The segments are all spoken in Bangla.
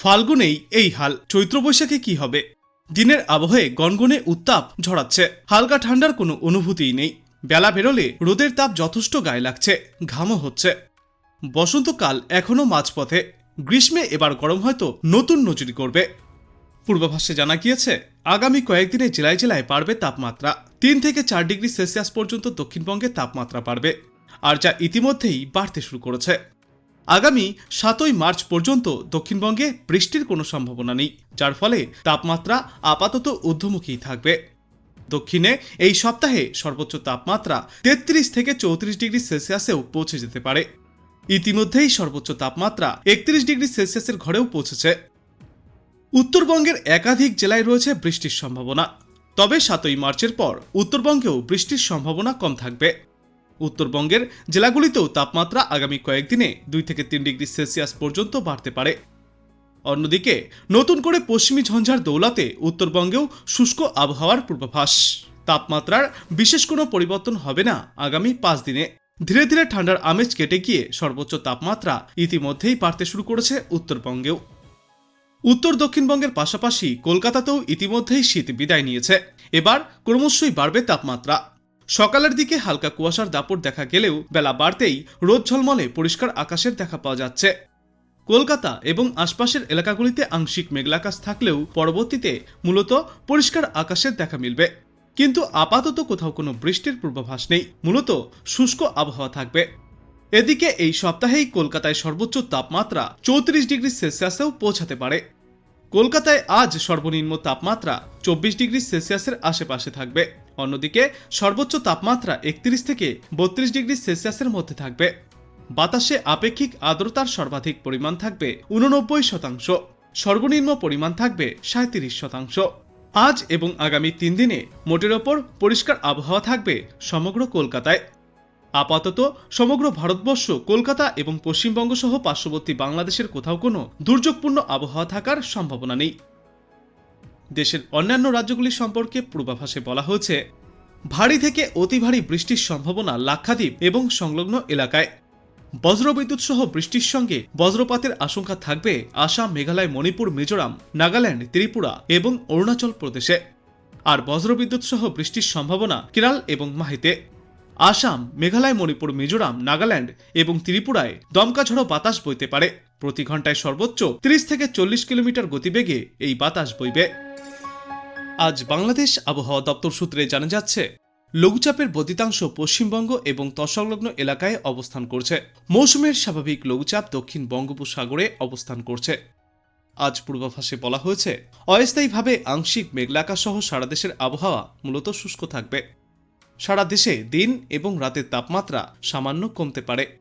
ফাল্গুনেই এই হাল। চৈত্র বৈশাখে কি হবে? দিনের আবহে গনগনে উত্তাপ ঝরাচ্ছে হালকা ঠান্ডার কোনো অনুভূতিই নেই। বেলা বেরোলে রোদের তাপ যথেষ্ট গায়ে লাগছে, ঘামও হচ্ছে। বসন্তকাল এখনও মাঝপথে। গ্রীষ্মে এবার গরম হয়তো নতুন নজরি করবে। পূর্বাভাসে জানা গিয়েছে, আগামী কয়েকদিনে জেলায় জেলায় বাড়বে তাপমাত্রা। তিন থেকে চার ডিগ্রি সেলসিয়াস পর্যন্ত দক্ষিণবঙ্গে তাপমাত্রা বাড়বে। আর যা ইতিমধ্যেই বাড়তে শুরু করেছে। আগামী সাতই মার্চ পর্যন্ত দক্ষিণবঙ্গে বৃষ্টির কোনো সম্ভাবনা নেই, যার ফলে তাপমাত্রা আপাতত ঊর্ধ্বমুখী থাকবে। দক্ষিণে এই সপ্তাহে সর্বোচ্চ তাপমাত্রা তেত্রিশ থেকে চৌত্রিশ ডিগ্রি সেলসিয়াসেও পৌঁছে যেতে পারে। ইতিমধ্যেই সর্বোচ্চ তাপমাত্রা একত্রিশ ডিগ্রি সেলসিয়াসের ঘরেও পৌঁছেছে। উত্তরবঙ্গের একাধিক জেলায় রয়েছে বৃষ্টির সম্ভাবনা। তবে সাতই মার্চের পর উত্তরবঙ্গেও বৃষ্টির সম্ভাবনা কম থাকবে। উত্তরবঙ্গের জেলাগুলিতেও তাপমাত্রা আগামী কয়েকদিনে দুই থেকে তিন ডিগ্রি সেলসিয়াস পর্যন্ত বাড়তে পারে। অন্যদিকে, নতুন করে পশ্চিমী ঝঞ্ঝার দৌলাতে উত্তরবঙ্গেও শুষ্ক আবহাওয়ার পূর্বাভাস। তাপমাত্রার বিশেষ কোনো পরিবর্তন হবে না আগামী পাঁচ দিনে। ধীরে ধীরে ঠান্ডার আমেজ কেটে গিয়ে সর্বোচ্চ তাপমাত্রা ইতিমধ্যেই বাড়তে শুরু করেছে উত্তরবঙ্গেও। উত্তর দক্ষিণবঙ্গের পাশাপাশি কলকাতাতেও ইতিমধ্যেই শীত বিদায় নিয়েছে। এবার ক্রমশই বাড়বে তাপমাত্রা। সকালের দিকে হালকা কুয়াশার দাপট দেখা গেলেও বেলা বাড়তেই রোদ ঝলমলে পরিষ্কার আকাশের দেখা পাওয়া যাচ্ছে। কলকাতা এবং আশপাশের এলাকাগুলিতে আংশিক মেঘলাকাশ থাকলেও পরবর্তীতে মূলত পরিষ্কার আকাশের দেখা মিলবে। কিন্তু আপাতত কোথাও কোনো বৃষ্টির পূর্বাভাস নেই, মূলত শুষ্ক আবহাওয়া থাকবে। এদিকে এই সপ্তাহেই কলকাতায় সর্বোচ্চ তাপমাত্রা চৌত্রিশ ডিগ্রি সেলসিয়াসেও পৌঁছাতে পারে। কলকাতায় আজ সর্বনিম্ন তাপমাত্রা চব্বিশ ডিগ্রি সেলসিয়াসের আশেপাশে থাকবে। অন্যদিকে, সর্বোচ্চ তাপমাত্রা একত্রিশ থেকে বত্রিশ ডিগ্রি সেলসিয়াসের মধ্যে থাকবে। বাতাসে আপেক্ষিক আর্দ্রতার সর্বাধিক পরিমাণ থাকবে উননব্বই শতাংশ। সর্বনিম্ন পরিমাণ থাকবে সাঁত্রিশ শতাংশ। আজ এবং আগামী তিন দিনে মোটের ওপর পরিষ্কার আবহাওয়া থাকবে সমগ্র কলকাতায়। আপাতত সমগ্র ভারতবর্ষ, কলকাতা এবং পশ্চিমবঙ্গ সহ পার্শ্ববর্তী বাংলাদেশের কোথাও কোনো দুর্যোগপূর্ণ আবহাওয়া থাকার সম্ভাবনা নেই। দেশের অন্যান্য রাজ্যগুলি সম্পর্কে পূর্বাভাসে বলা হয়েছে, ভারী থেকে অতি ভারী বৃষ্টির সম্ভাবনা লাক্ষাদ্বীপ এবং সংলগ্ন এলাকায়। বজ্রবিদ্যুৎ সহ বৃষ্টির সঙ্গে বজ্রপাতের আশঙ্কা থাকবে আসাম, মেঘালয়, মণিপুর, মিজোরাম, নাগাল্যান্ড, ত্রিপুরা এবং অরুণাচল প্রদেশে। আর বজ্রবিদ্যুৎ সহ বৃষ্টির সম্ভাবনা কেরাল এবং মাহিতে। আসাম, মেঘালয়, মণিপুর, মিজোরাম, নাগাল্যান্ড এবং ত্রিপুরায় দমকা ঝড়ো বাতাস বইতে পারে। প্রতি ঘন্টায় সর্বোচ্চ 30 থেকে চল্লিশ কিলোমিটার গতিবেগে এই বাতাস বইবে। আজ বাংলাদেশ আবহাওয়া দপ্তর সূত্রে জানা যাচ্ছে, লঘুচাপের বদিতাংশ পশ্চিমবঙ্গ এবং তৎসংলগ্ন এলাকায় অবস্থান করছে। মৌসুমের স্বাভাবিক লঘুচাপ দক্ষিণ বঙ্গোপসাগরে অবস্থান করছে। আজ পূর্বাভাসে বলা হয়েছে, অস্থায়ীভাবে আংশিক মেঘলাকা সহ সারা দেশের আবহাওয়া মূলত শুষ্ক থাকবে। সারা দেশে দিন এবং রাতের তাপমাত্রা সামান্য কমতে পারে।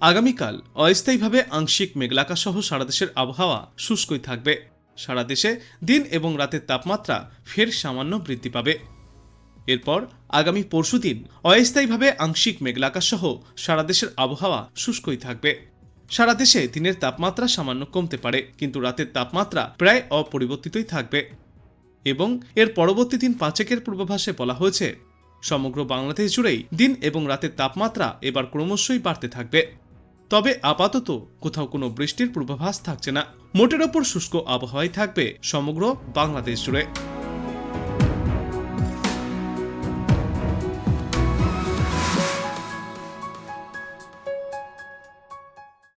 আগামীকাল অস্থায়ীভাবে আংশিক মেঘলাকা সহ সারা দেশের আবহাওয়া শুষ্কই থাকবে। সারা দেশে দিন এবং রাতের তাপমাত্রা ফের সামান্য বৃদ্ধি পাবে। এরপর আগামী পরশুদিন অস্থায়ীভাবে আংশিক মেঘলাকাসহ সারা দেশের আবহাওয়া শুষ্কই থাকবে। সারা দেশে দিনের তাপমাত্রা সামান্য কমতে পারে, কিন্তু রাতের তাপমাত্রা প্রায় অপরিবর্তিতই থাকবে। এবং এর পরবর্তী দিন পাঁচেকের পূর্বাভাসে বলা হয়েছে সমগ্র বাংলাদেশ জুড়েই দিন এবং রাতের তাপমাত্রা এবার ক্রমশই বাড়তে থাকবে। তবে আপাতত কোথাও কোনো বৃষ্টির পূর্বাভাস থাকছে না। মোটের ওপর শুষ্ক আবহাওয়াই থাকবে সমগ্র বাংলাদেশ জুড়ে।